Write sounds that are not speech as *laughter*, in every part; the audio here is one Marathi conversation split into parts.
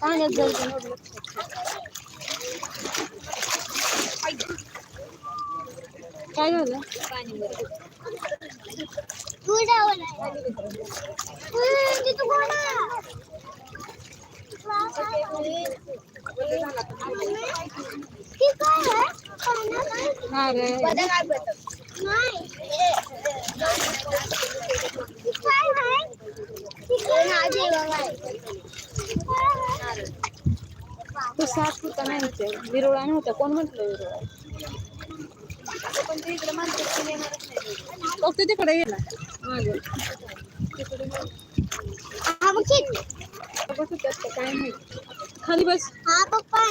पाण्यात जाईल पण एवढं लक्षात ठेव. काय झालं नारळ तो साप होता माहिती विरोळा नव्हता. कोण म्हटलं विरोळा? फक्त तिकडे गेला मागे. बघ काय माहिती खाली बस. हा पप्पा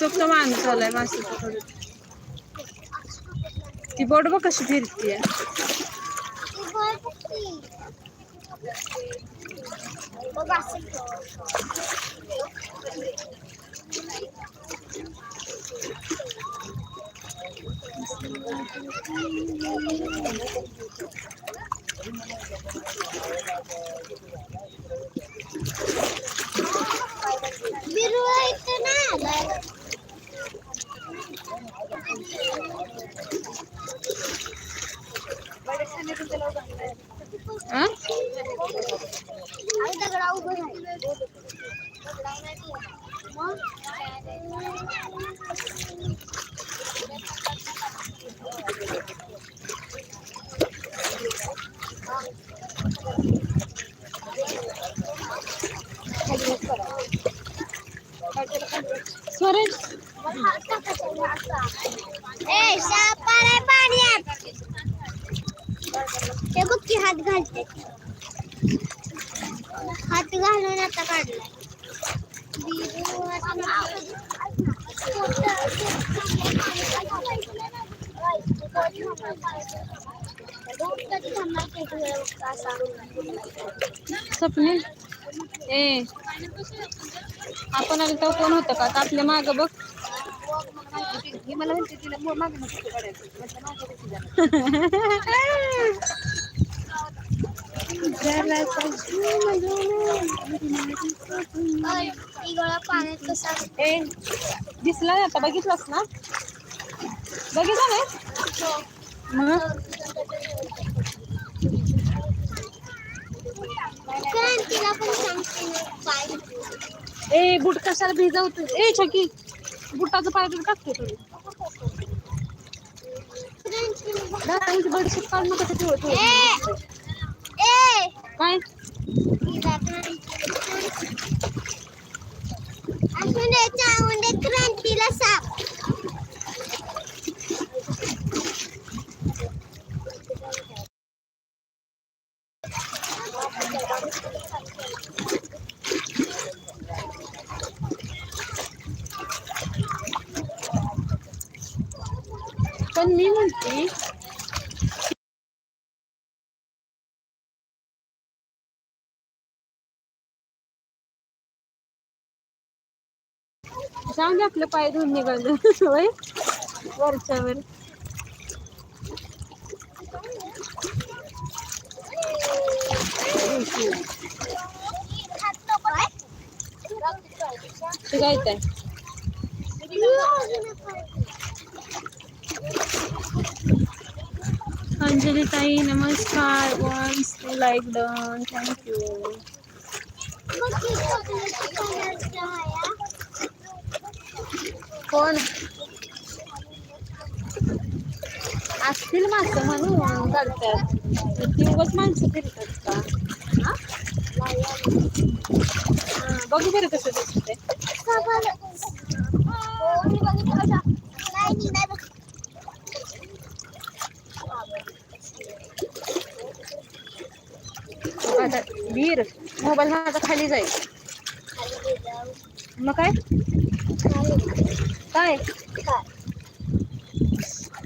फक्त माणूस आलाय मासे ती बोट बघ कशी फिरतीये बिरुवा इथं नाही आलाय. ए साप आलाय पाण्यात ते बघ की हात घालते हात घालून आता काढलाय बिरू सपने ए आपण आलो तेव्हा कोण होतं का? आपल्या माग बघ. मला म्हणते तिला मागे नको काढायचं दिसला आता? बघितलंस ना? बघितलं नाही? मग क्रांतीला पण सांगते ना पाय ए बुट कशाला भिजवतो ए छकी बुटाचं पाय तुला टाकतो थोडी क्रांतीला दादांची बेडशीट काढून नका ते ठेवत ए ए काय तिला असून दे चावून दे क्रांतीला साप पण मी म्हणते जाऊन दे आपलं पाय धुवून निघालं. होय? वरच्यावर. तू अंजली ताई नमस्कार. Once two like done thank you कोण असतील माणसं म्हणून काढतात ती उगाच माणसं फिरतात का हा? हा, बघू बरं कसं दिसतंय आता वीर मोबाईल माझा खाली जाईल मग काय काय?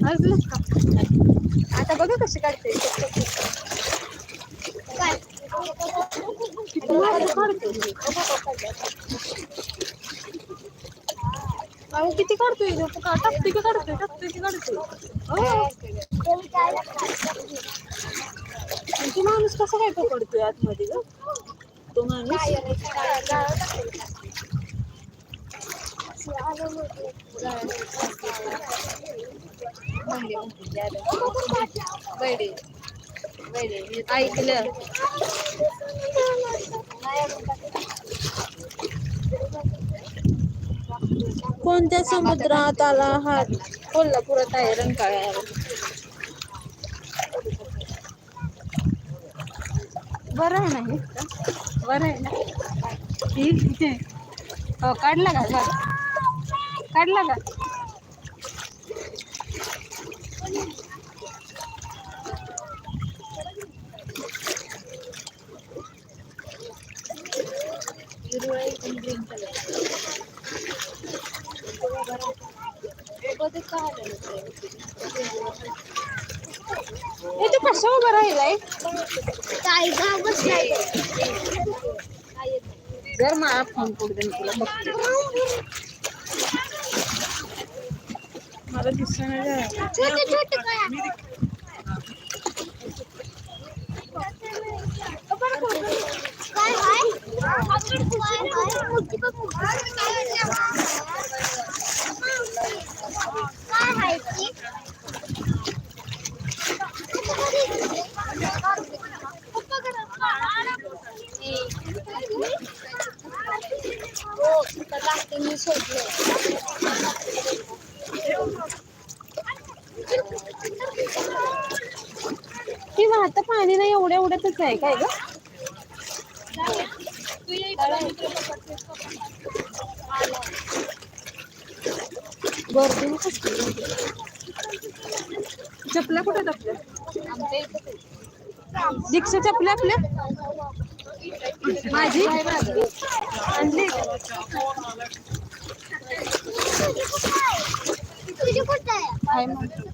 अजून? का आता बघा कशी काढते. किती अहो किती काढतोय तो? का टाकते की काढतोय? टाकते की काढतोय? ती माणूस कसं काय पकडतोय आतमध्ये ग? तो माणूस? ऐकलं कोणत्या समुद्रात आला हा? कोल्हापुरात आहे रंकाळ्यावर. बरं आहे ना हे? बरं आहे ना? ठीक आहे. हो काढला का? काढला का? हे तू कसं उभं राहिलाय जर मला फोन करू दे मी तुला बघते मला दिसणार मी सोडले ती वाहतं पाणी नाही एवढ्या एवढ्यातच आहे काय ग? गर्दी चपल्या कुठे आपल्या? दीक्षा चपल्या आपल्या? माझी? आणली. कुठं.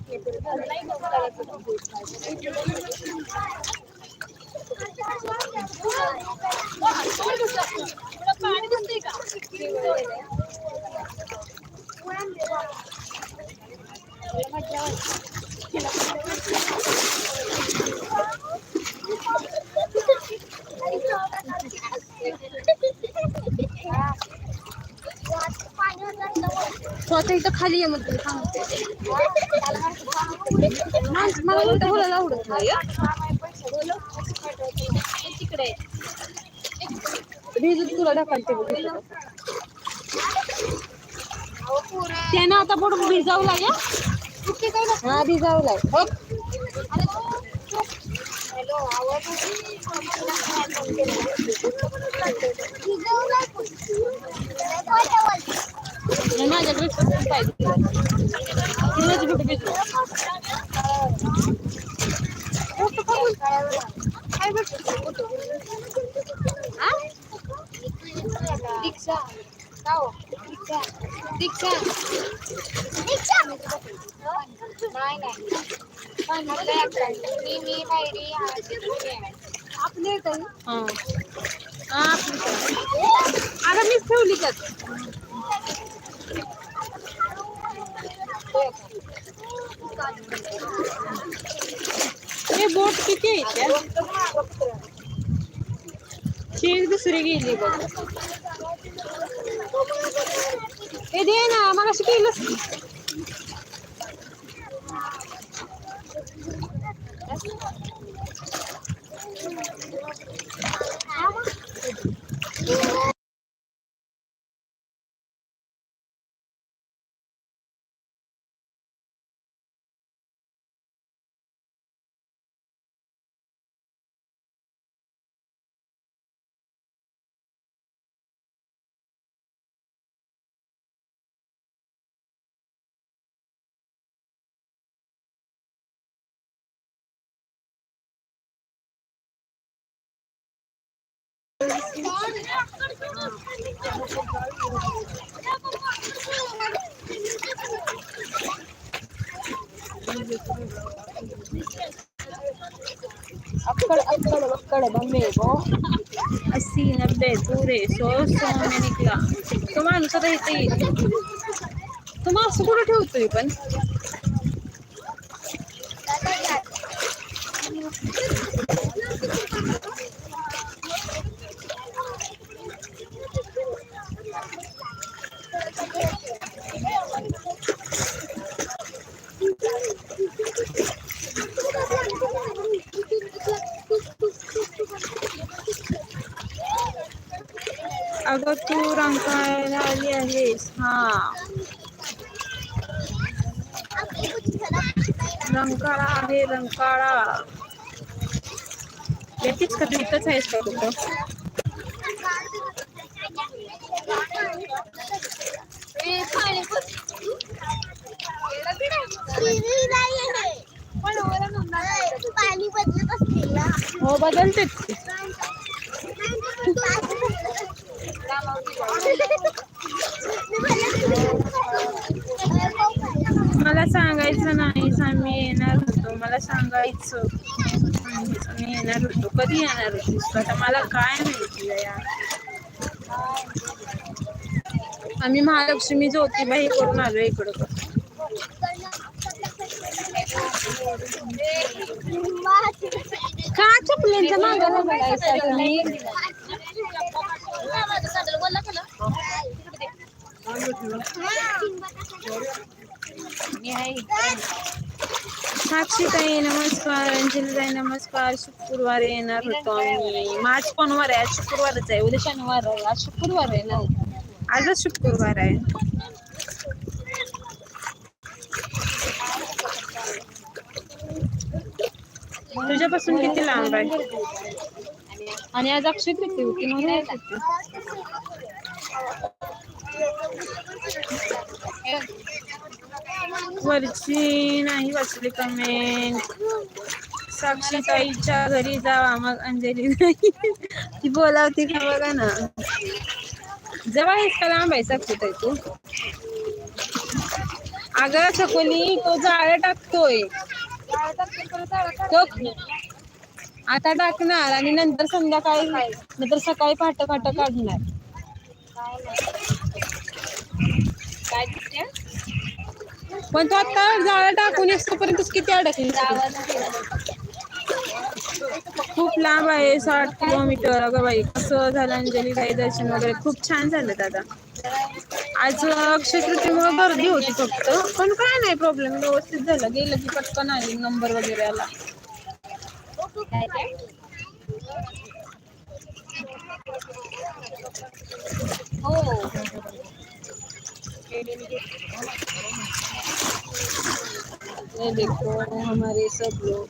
स्वतः इथं खाली आहे मग सांगते मला उलटं बोलायला आवडत नाही तिकडे भिजत तुला ढकलते त्यानं आता बरोबर भिजवलाय हा? हा भिजवलाय बघ माझ्याकडे पाहिजे दीक्षा. का हो? दीक्षा. दीक्षा. दीक्षा. नाही नाही. मी मी पायरी आपले आपली पण. अगं मीच ठेवली का हे बोट किती आहे चेंज दुसरी गेली बघ. हे दे ना मला केलंच अक्कड अक्कड అక్కడ बम्बेको अस्सी नब्बे पूरे सौ सौ में निकला। तो माणसं राहते तो माणसं कुठं ठेवतोय पण रंकाळायला आली आहेस हा. रंकाळा आहे रंकाळा. येतीच का? तू इथंच आहेस का कुठं? पाणी बदलत असतील ना हो बदलतेच की. मला सांगायचं नाही मी येणार होतो मला सांगायचं सांगायचं, मी येणार होतो कधी येणार होतीस तू? आता मला काय माहिती यार? आम्ही महालक्ष्मी ज्योतिबाई करून आलो इकडं का चपलेंच्या मागायला बघायचं ताई नमस्कार. अंजली ताई नमस्कार. शुक्रवार येणार होतो आम्ही. मार्च आज कोणवार आहे? आज शुक्रवारच आहे. उद्या शनिवार आहे. आज शुक्रवार आहे ना? आजच शुक्रवार आहे. तुझ्यापासून किती लांब आहे? आणि आज अक्षय तृतीय होती म्हणून येत होती. वरची नाही वाचली कमेंट साक्षीताईच्या घरी जावा मग अंजली नाही. ती बोलावती का बघा ना. जवळ आहेस का लांब आहे साक्षीताई तू? अगं छकोली तो जाळ टाकतोय. तो आता टाकणार आणि नंतर संध्याकाळी नंतर सकाळी पहाटे पहाटे काढणार. काय पण तो आता जाळं टाकून येतोपर्यंत किती अडकली? खूप लांब आहे साठ किलोमीटर. अगं बाई कसं झालं अंजली काही दर्शन वगैरे? खूप छान झालं दादा. आज अक्षयतृतीमुळे गर्दी होती फक्त. पण काय नाही प्रॉब्लेम व्यवस्थित झालं. गेलं की पटकन आली नंबर वगैरे आला. हो ये देखो हमारे सब लोग।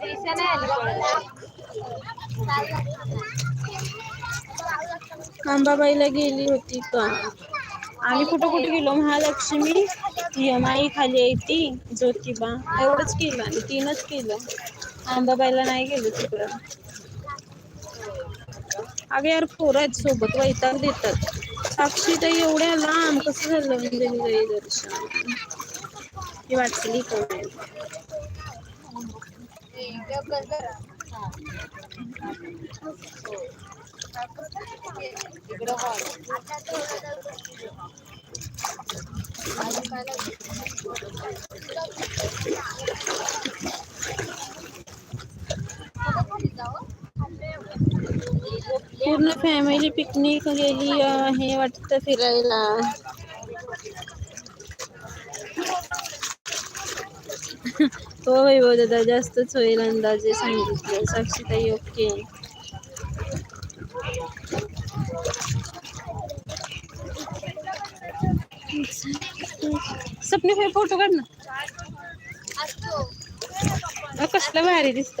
पैसा अंबाबाईला गेली होती का? आम्ही कुठं कुठे गेलो? महालक्ष्मी यमाई खाली आहे ती ज्योतिबा. एवढंच केलं आणि तीनच केलं. अंबाबाईला नाही गेलो तिकडं. अगं यार पोरं आहेत सोबत वैताग देतात. साक्षी तर एवढ्या लांब कसं झालं म्हणजे ताई दर्शन? ही वाचली कोण ते पूर्ण फॅमिली पिकनिक गेली आहे वाटतं फिरायला. हो वैभव दादा, जास्तच होईल अंदाजे सांगितलं. साक्षीताई, ओके. सपने फ़ोटो काढ ना. कसलं भारी दिसत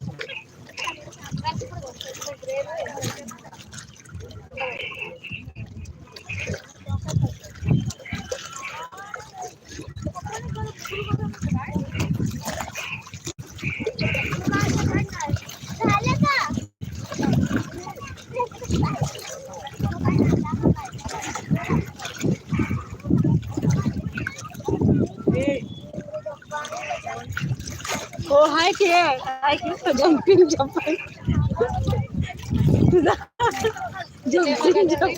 ऐकलं जम्पिंग जम्पिंग तुझा जम्पिंग झुम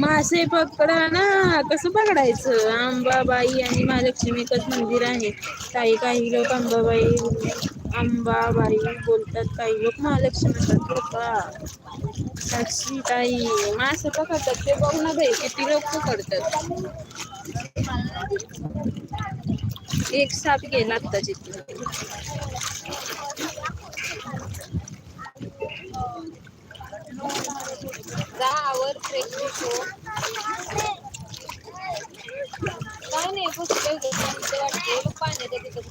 मासे पकडा ना कसं पकडायचं? आंबाबाई आणि महालक्ष्मी एकच मंदिर आहे. काही काही लोक आंबाबाई अंबाबाई बोलतात काही लोक महालक्ष्मी म्हणतात कृपा साक्षी ताई मासे पकडतात ते बघ ना भाई किती लोक पकडतात एक साप गेला आता जिथे. जा आवर फ्रेश काय नाही पुस्तक वाटते तिथं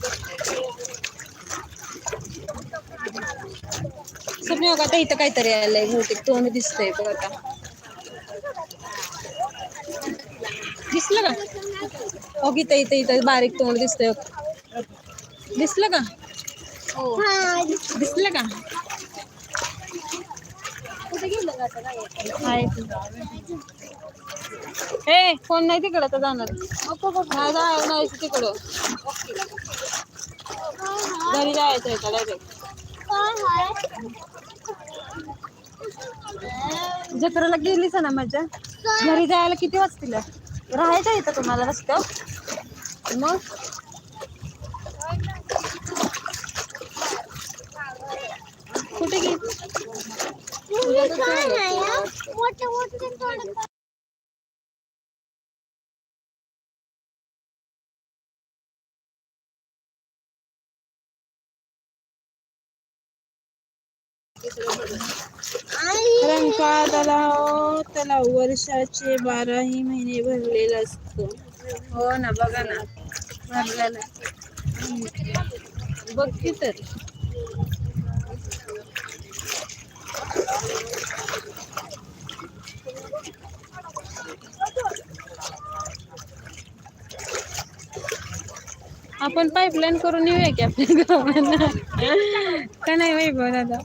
बसले स्वप्न हो आता इथं काहीतरी आलंय बहुतेक. तोंड दिसतंय बघ आता. दिसलं का? हो इथं इथं इथं बारीक तोंड दिसतंय दिसलं का? दिसलं का? ए कोण नाही तिकडं तर जाणार? नाही नाही तिकडं. घरी जायचं आहे का? डायरेक्ट. जत्रेला गेलीच ना मजा. घरी जायला किती वाजतील? राहायचं इथं तुम्हाला रस्त्यावर. मग? कुठे गेली? मोठे तलाव तलाव वर्षाचे बाराही महिने भरलेला असतो. हो ना बघा ना. भरलेला बघते बघ की तर. आपण पाईपलाईन करून येऊया की आपल्या गावाला? का नाही वैभव दादा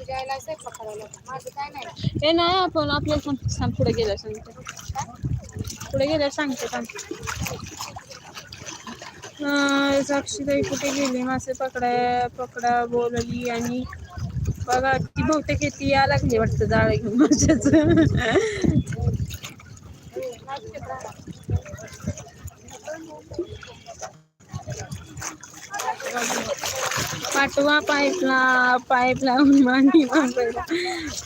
जायला स्वयंपाक करायला माझं काय नाही हे नाही आपण आपल्याला सांग सांग पुढे गेल्या सांगतो पुढे गेल्या सांगते सांग. साक्षीताई कुठे गेली? मासे पकडा पकडा बोलली आणि बघा ती बहुतेक ती या लागली वाटतं जाळे घेऊन माशाच पाठवा पाईपला पाईप लावून मांडी मुंबईला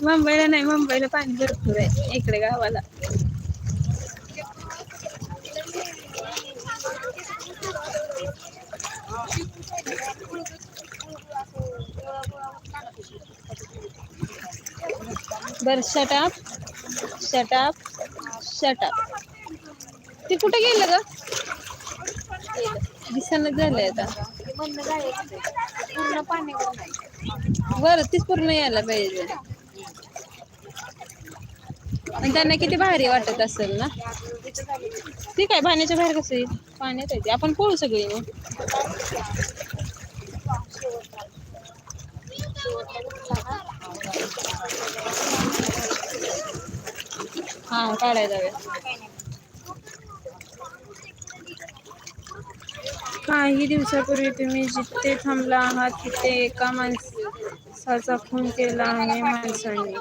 मुंबईला नाही मुंबईला पाणी भरपूर आहे इकडे गावाला. बर शटाप शटाप शटाप ती कुठे गेलं ग? दिसानच झालंय आता. म्हणणं पूर्ण पाणी बरं तीच पूर्ण यायला पाहिजे. आणि त्यांना किती भारी वाटत असेल ना? ठीक आहे पाण्याच्या बाहेर कसं येईल? पाण्यात आहे ते. आपण पोळू सगळी मग. हा काढायला जाऊया. काही दिवसापूर्वी तुम्ही जिथे थांबला आहात तिथे एका माणसाचा खून केला आहे माणसाने.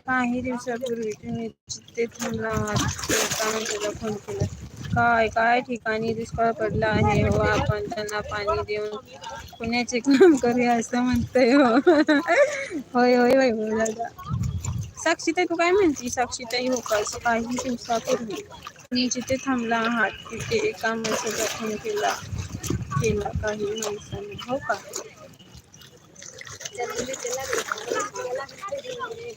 काही दिवसापूर्वी तुम्ही जिथे थांबला आहात तिथे एका माणसाचा खून केला. काय काय ठिकाणी दुष्काळ पडला आहे हो? आपण त्यांना पाणी देऊन पुण्याचे काम करूया असं म्हणतोय हो. होय होय होय होय दादा. साक्षीताई तू काय म्हणती? साक्षीताई हो का? काही दिवसापूर्वी तुम्ही जिथे थांबला आहात तिथे एका माणसाचा खून केला. केला काही माणसाने हो का?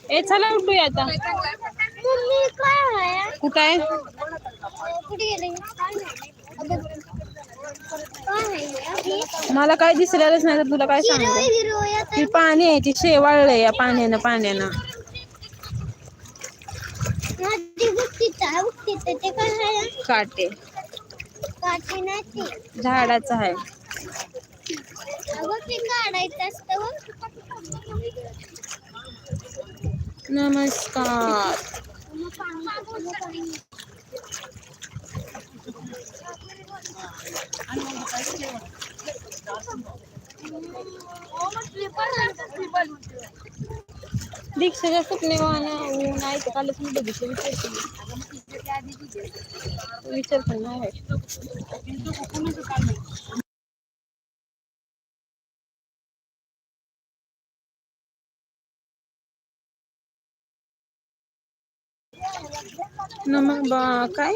ए चला उठूया आता। मम्मी काय आहे? कुठं मला काय दिसलेलंच नाही तर तुला काय सांगू ती पाणी आहे ती शेवाळलंय या पाण्यानं पाण्यानं. काटे. झाडाचं आहे. नमस्कार. दीक्षाच्या सुटणेवानं ऊन आहे तर कालच मी बघितलं. विचार पण नाही आहे. मग बा काय?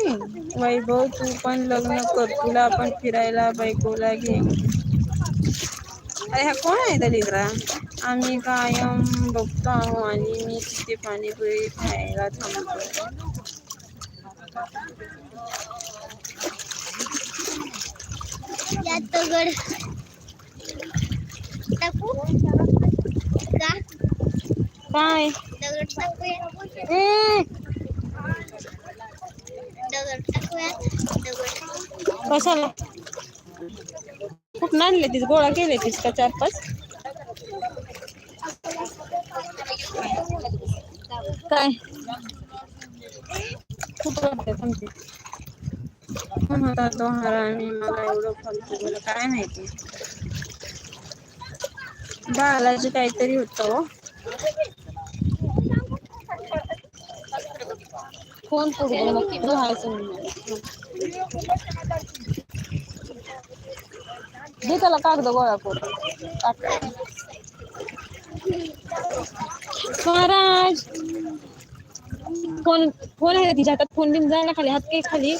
वैभव तू पण लग्न कर. तुला पण फिरायला बायकोला घे अरे हा कोण आहे दलिद्रा आम्ही कायम बघतो आहो आणि मी तिथे पाणीपुरी खायला थांबतो. दगड टाकू? का? काय? दगड टाकूया? ए, दगड टाकूया? दगड कशाला? कुठं आणले तीस? गोळा केले तीस का चार पाच? काय? कोण होता तो हरामी मला एवढं फालतू बोला काय माहिती. बालाजी काहीतरी होतं फोन पुढे त्याला कागद गोळा करून. फोन फोन आहे तिच्या हातात? फोन बिन जायला खाली? हात काही खाली?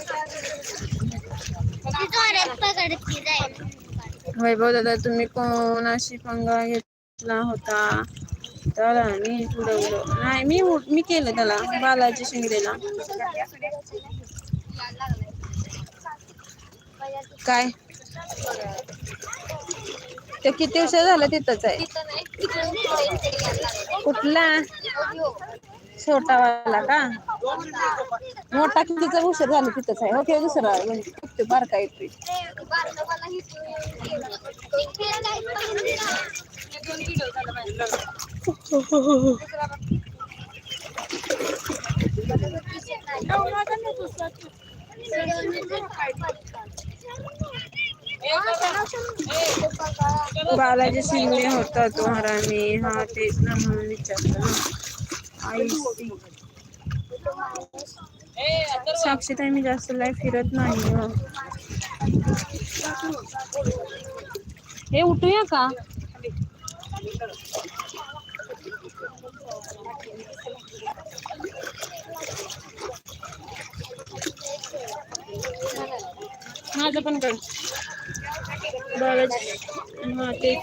वैभव दादा तुम्ही कोणाशी पंगा घेतला होता? त्याला मी उडवलं नाही मी मी केलं त्याला बालाजी शिंगरेला काय? ते किती वर्ष झालं तिथंच आहे? तिथं छोटा वाला छोटावाला का? मोठा कितीचा उशीर झाला तिथंच आहे. हो, ओके दुसरा म्हणजे बारका येतोय. बालाजी शिंगणे होता तो हरामी हा तेच ना म्हणून विचारतो ना. आई सी. साक्षीताई मी जास्त लाईफ फिरत नाही हो. हे उठूया का माझं पण कर हा ते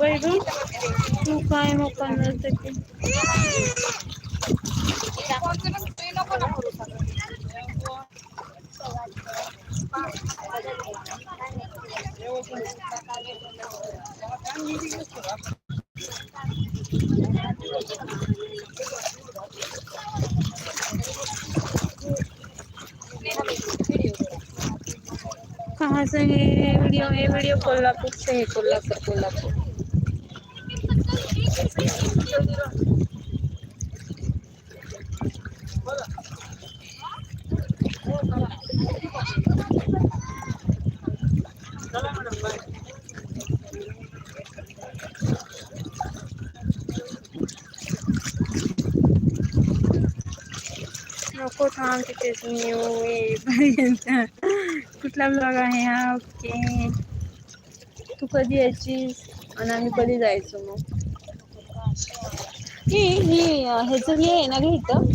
वैभव तू काय मोका नसते कहाँ से है व्हिडिओ कोल्हापूरचे हे कोल्हापूर कोल्हापूर नको थांब तिथेच मी कुठला ब्लॉग आहे हा कधी यायचीस? आणि आम्ही कधी जायचो मग? ही ही ह्याचं हे आहे ना ग इथं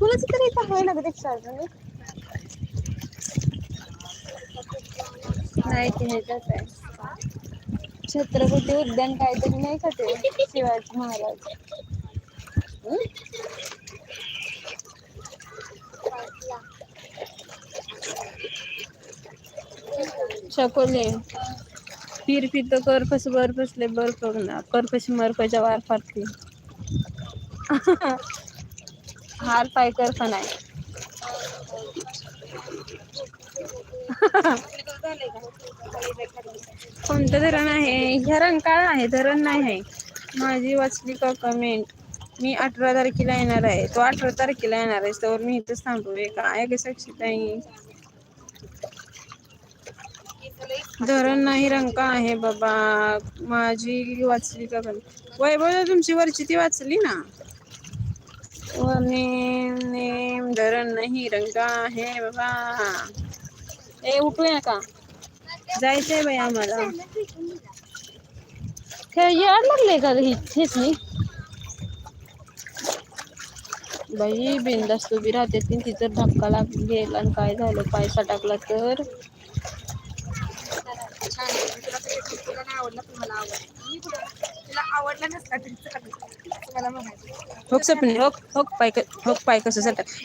तुला तरी इथं आहे ना ग अजून? एक? नाही ते ह्याच्यात आहे. छत्रपती उद्यान काहीतरी नाही का ते? शिवाजी महाराज. हं? शकले. फिर फिर तो कर फस बर फसले बर ना कर कशी मर कच्या वार फारते *laughs* हार पाय कर का नाही। *laughs* कोणतं धरण आहे? ह्या रंकाळा आहे धरण नाही आहे. माझी वाचली का कमेंट मी अठरा तारखेला येणार आहे. तो अठरा तारखेला येणार आहे तर मी इथंच थांबू. काय गे साक्षी ताई? धरण नाही रंका आहे बाबा. माझी वाचली का वैभव तुमची वरची ती वाचली ना? नेम नेम धरण नाही रंका आहे बाबा. ए उठूया का जायचंय बाई आम्हाला. यायला लागले का ही हेच नाही बाई बिंदास्त उभी राहते तिथं धक्का लाग गेला आणि काय झालं? पायसा टाकला तर छान आहे. तुला कधी- तुला नाही आवडला पण मला आवडला. मी तुला तुला आवडला नसला तरी चालेल. असं मला म्हणायचं होक सपने होक होक पाय क- होक पाय कसं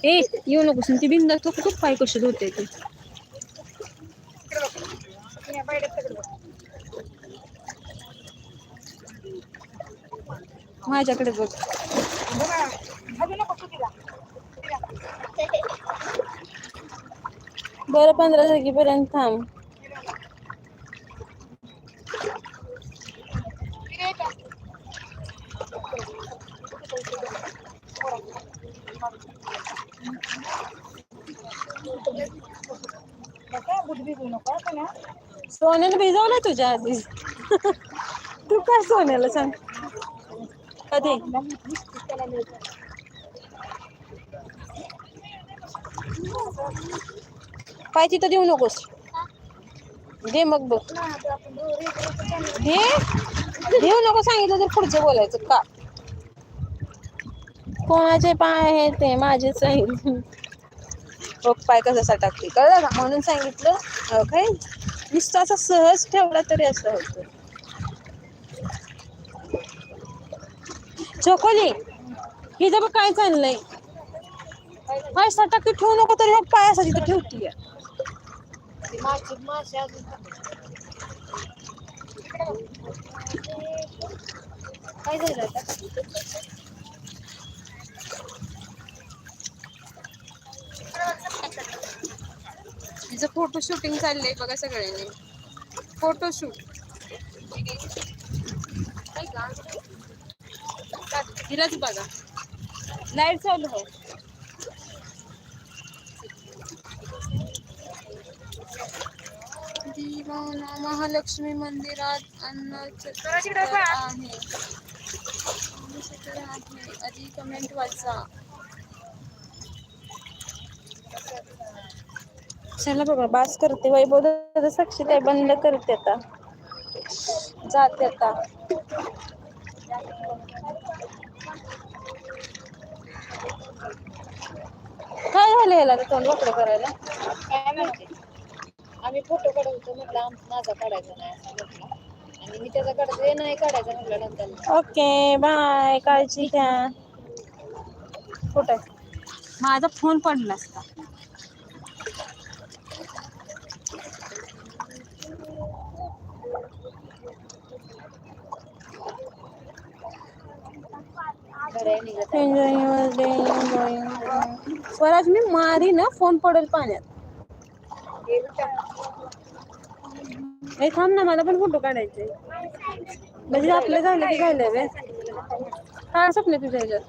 ए येऊ नकोस ती होक होक पाय कसे धुते ती. बघ बघ माझ्याकडे बघ. बघा भाजू नको तू तिला. बरं पंधरा तारखेपर्यंत थांब तिने का नका बुद्ध भिजू नको का ना सोन्याला भिजवलं तुझ्या आधी. तू काय सोन्याला सांग? कधी? काय पाय तिथं देऊ नकोस. दे मग बघ. दे? देऊ नको सांगितलं तर पुढचं बोलायचं का? कोणाचे पाय आहे ते माझेच आहे बघ पाय कसा टाकते. कळलं का? म्हणून सांगितलं. हो, अं, काय नुसतं असं सहज ठेवला तरी असं होतं. चोकोली हिचं जर काय चाललंय. पाय टाकी ठेवू नको तरी मग पाय असा तिथं ठेवतीये. माशी काय झालं आता? तिचं फोटो शूटिंग चाललंय बघा सगळ्यांनी. फोटो शूट तिलाच बघा. लाइट चालू हो महालक्ष्मी मंदिरात अन्न आहे. आहे. आधी कमेंट वाचा. चला बाबा बास करते. वैभव दादा साक्षी ते बंद करते आता. जाते आता. काय झालं याला तोंड वाकडं करायला? काय माहिती. आम्ही फोटो काढवतो म्हटलं माझा काढायचा नाही असं म्हटलं. आणि मी त्याचा काढतो हे नाही काढायचा म्हटलं नंतर. Okay bye. काळजी घ्या. कुठे माझा फोन पडला असता घड्याळ स्वराज मी मारी ना फोन पडेल पाण्यात. हे थांब ना मला पण फोटो काढायचे म्हणजे आपलं झालं की झालं रे. काय स्वप्न तुझ्या ह्याच्यात.